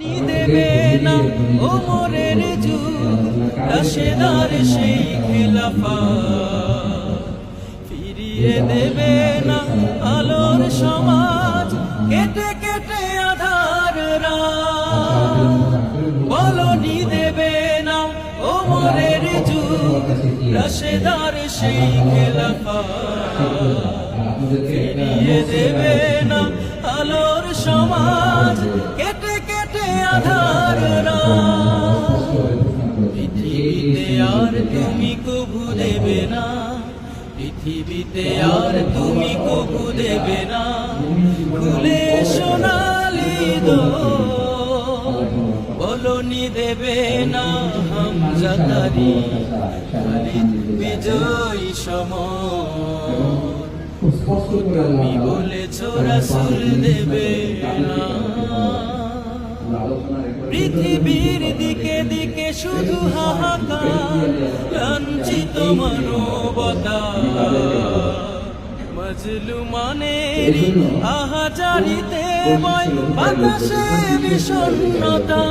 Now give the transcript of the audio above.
নি দেবে না, ওমরের যুগ রাশেদার সেই খেলাফা। ফিরিয়ে দেবে না আলোর সমাজ, কেটে কেটে আধার বলনি দেবে না ওমরের যুগ রাশেদার সেই খেলাফা। ফিরিয়ে দেবে না আলোর সমাজ পৃথিবীতে আর তুমি কবু দেবে না। পৃথিবীতে আর তুমি কবু দেবে না। খুলে সোনালি দো, বলনি দেবে না হামজাদারি, খালিদ বিজয়ী আল্লাহ তুমি বলেছ রাসূল দেবে না। পৃথিবীর দিকে শুধু হাহাকার লাঞ্ছিত মানবতা। মজলুমানের আহাজারিতে বয় বাতাসে বিষণ্ণতা।